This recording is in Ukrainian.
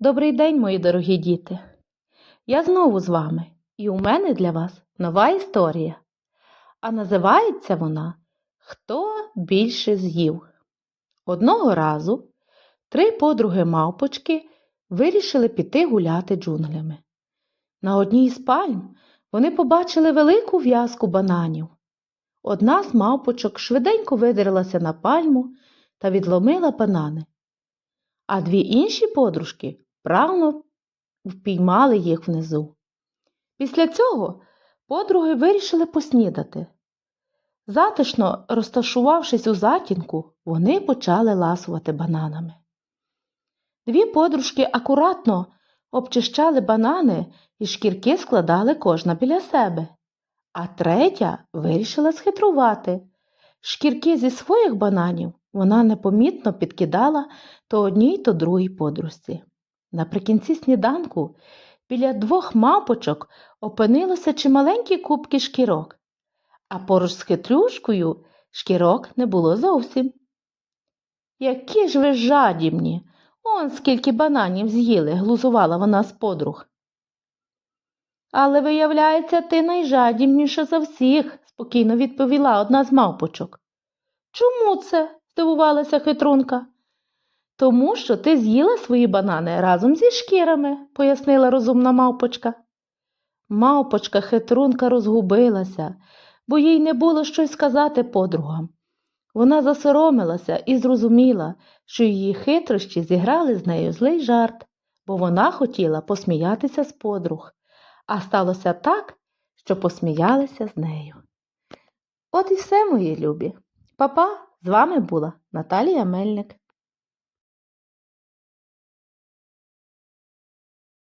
Добрий день, мої дорогі діти. Я знову з вами, і у мене для вас нова історія. А називається вона Хто більше з'їв? Одного разу три подруги мавпочки вирішили піти гуляти джунглями. На одній з пальм вони побачили велику в'язку бананів. Одна з мавпочок швиденько видерлася на пальму та відломила банани, а дві інші подружки правно впіймали їх внизу. Після цього подруги вирішили поснідати. Затишно розташувавшись у затінку, вони почали ласувати бананами. Дві подружки акуратно обчищали банани і шкірки складали кожна біля себе, а третя вирішила схитрувати. Шкірки зі своїх бананів вона непомітно підкидала то одній, то другій подружці. Наприкінці сніданку біля двох мавпочок опинилося чималенькі кубки шкірок, а поруч з хитрюшкою шкірок не було зовсім. Які ж ви жадібні! Он скільки бананів з'їли, глузувала вона з подруг. Але, виявляється, ти найжадібніша за всіх, спокійно відповіла одна з мавпочок. Чому це? здивувалася хитрунка. Тому що ти з'їла свої банани разом зі шкірами, пояснила розумна мавпочка. Мавпочка хитрунка розгубилася, бо їй не було щось сказати подругам. Вона засоромилася і зрозуміла, що її хитрощі зіграли з нею злий жарт, бо вона хотіла посміятися з подруг, а сталося так, що посміялися з нею. От і все, мої любі. Папа, з вами була Наталія Мельник.